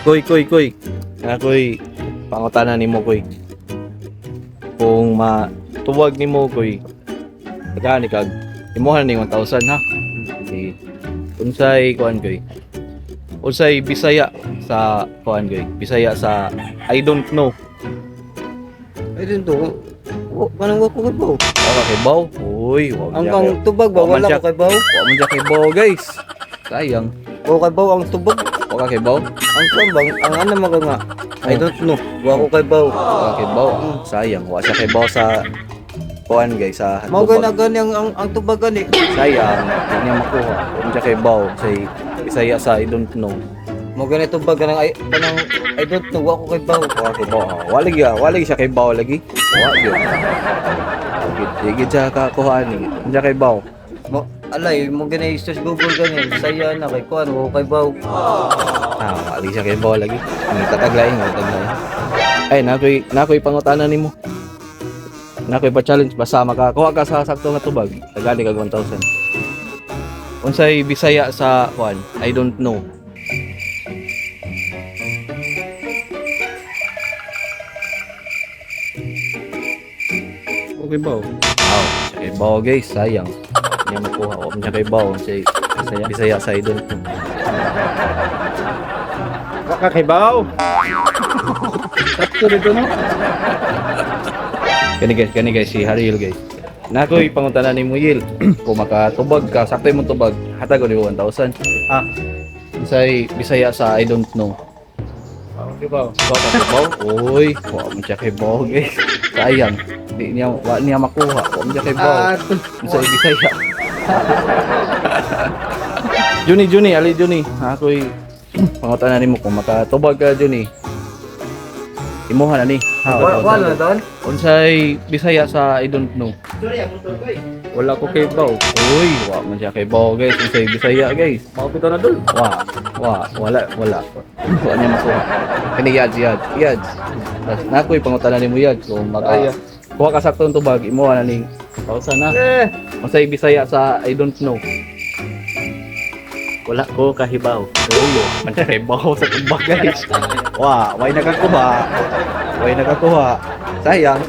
Koy, koy, koy. Nga koy, pangutanan ni mo koy. Kung matuwag ni mo koy, Tagani kag imuhan ni 1,000 ha. Si unsay kuan koy. Unsay Bisaya sa kuan koy. Bisaya sa I don't know. Ay din to. Wa kanang wa ko kay baw. Wala kay Baw. Uy, wag Ang kang tubag ba wala ko kay baw. Wa man siya kay Baw guys. Sayang. O kay baw ang tubag. Wala kay Baw. Ang kwan bang ang ano mga nga. I don't know. Wa ko kay baw. Wala kay Baw. Sayang. Wala siya kay Baw sa kuan guys sa Mao gani gani ang ang, ang tubag gani. Sayang. Hindi niya makuha. Wala siya kay Baw. Say Bisaya sa I don't know. Mao gani tubag kanang ay kanang I don't know wa ko kay baw. Wala kay Baw. Wala siya. Wala siya kay Baw lagi. Wala yun. Higit siya kakuhaan ni. Hindi siya kay Baw. Mo alay mo gani sa Google gani saya na kay kwan wa ko kay baw. Ah, wala siya kay Baw lagi. Ang tataglayin. Ang tataglayin. Ay, nakoy, nakoy pangutanan ni mo. Nakoy pa challenge basta makakuha ka sa sakto nga tubag. Tagali kag 1,000. Unsay Bisaya sa kuan? I don't know. Okay ba? Wow, siya kay Bao guys, sayang. Hindi niya makuha. Huwag niya kay Bao. Siya, Bisaya, Bisaya sa I don't know. Wa ka kay baw. Sakto dito no. Kani guys, kani guys, si Haril guys. Nakoy pangutanan ni Muyil. Kung makatubag ka, sakto mo tubag, hatag ko ni 1,000. Ah, say Bisaya sa I don't know. Di ba? So, kasi Bao, uy, wa mo siya kay Bao guys. Sayang, di niya, wa niya makuha. Wa mo siya kay Bao. Ah, Say Bisaya. Juni, Juni, ali Juni. Ako'y pangutanan ni mo kung makatubag ka Juni. Imuha na ni. Wala don. Unsay Bisaya sa I don't know. wala ko kay baw. Uy, wa man siya kay Bao guys. Unsay Bisaya guys. Mao na dul. Wa, wa, wala, wala. Wa niya makuha. Kani Yads, Yads, Yads. Tas nakoy pangutanan nimo Yads kung maka kuha ka saktong tubag imo na ning pausa na. Eh, Unsay Bisaya sa I don't know. wala ko kahibaw. Ulo, kay Bao sa tubag guys. Wa, way nakakuha. Way nakakuha. Sayang.